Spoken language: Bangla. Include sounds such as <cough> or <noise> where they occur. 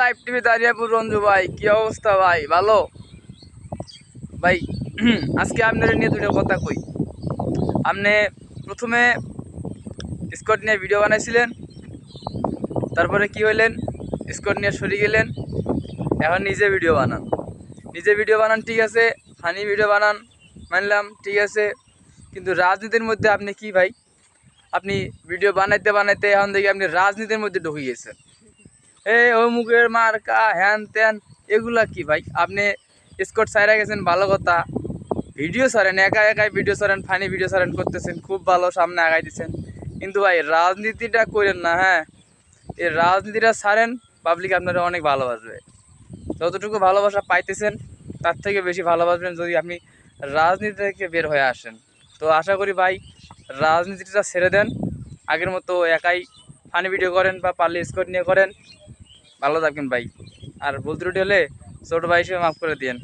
লাইভ টিভি দাঁড়িয়াপুর রঞ্জু ভাই, কি অবস্থা ভাই? ভালো? ভাই, <clears throat> আজকে নিয়ে দুটো কথা কই। আপনি প্রথমে ভিডিও বানাইছিলেন, তারপরে কি হইলেন? স্কট নিয়ে সরে গেলেন, এখন নিজে ভিডিও বানান। নিজে ভিডিও বানান, ঠিক আছে ফানি ভিডিও বানান, মানলাম, ঠিক আছে, কিন্তু রাজনীতির মধ্যে আপনি কি ভাই? আপনি ভিডিও বানাইতে বানাইতে এখন দেখি আপনি রাজনীতির মধ্যে ঢুকে গেছেন এই অমুকের মার্কা, হ্যান ত্যান, এগুলা কি ভাই? আপনি স্কট সাইরা গেছেন, ভালো কথা। ভিডিও সারেন একা একাই ভিডিও সারেন ফানি ভিডিও সারেন করতেছেন, খুব ভালো সামনে আগাই দিচ্ছেন কিন্তু ভাই, রাজনীতিটা করেন না হ্যাঁ? এই রাজনীতিটা সারেন পাবলিক আপনারা অনেক ভালোবাসবে। যতটুকু ভালোবাসা পাইতেছেন, তার থেকে বেশি ভালোবাসবেন যদি আপনি রাজনীতি থেকে বের হয়ে আসেন। তো আশা করি ভাই রাজনীতিটা ছেড়ে দেন। আগের মতো একাই ফানি ভিডিও করেন বা পারলে স্কোর নিয়ে করেন। ভালো থাকবেন ভাই। আর ভুল ত্রুটি হলে ছোটো ভাই হিসেবে মাফ করে দিয়েন।